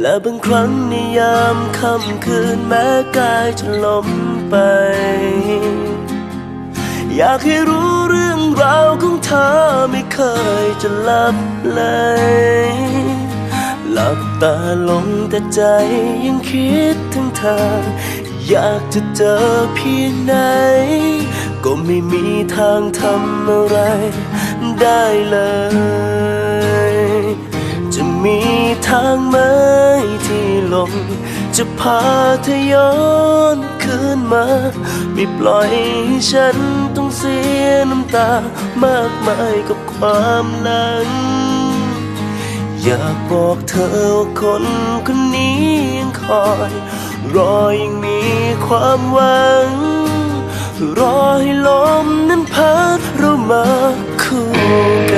และบางครั้งในยามค่ำคืนแม้กายจะล้มไป อยากให้รู้เรื่องราวของเธอไม่เคยจะหลับเลย หลับตาลงแต่ใจยังคิดถึงเธอ อยากจะเจอเพียงไหน ก็ไม่มีทางทำอะไรได้เลย มีทางไหมที่ลม จะพาเธอย้อนคืนมา ไม่ปล่อยให้ฉันต้องเสียน้ำตามากมายกับความหลัง อยากบอกเธอว่าคนคนนี้ยังคอย รอยังมีความหวัง รอให้ลมนั้นพัดเรามาคู่กัน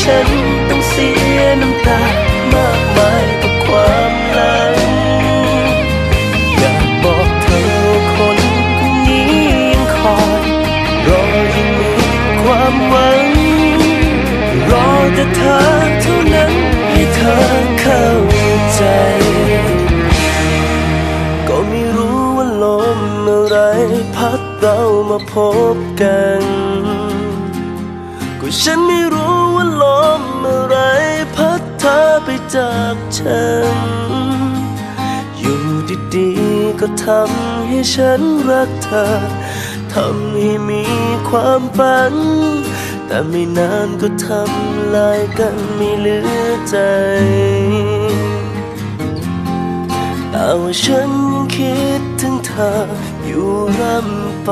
ฉันต้องเสียน้ำตามากมายกับความหลังอยากบอกเธอคนนี้ยังคอยรอยังมีความหวัง รอแต่เธอเท่านั้นให้เธอเข้าใจ ก็ไม่รู้ว่าลมอะไรพัดเรามาพบกัน ก็ฉันไม่รู้ ลมอะไรพัดเธอไปจากฉัน อยู่ดีๆก็ทำให้ฉันรักเธอ ทำให้มีความฝัน แต่ไม่นานก็ทำลายกันไม่เหลือใจแต่ว่าฉันยังคิดถึงเธออยู่ร่ำไป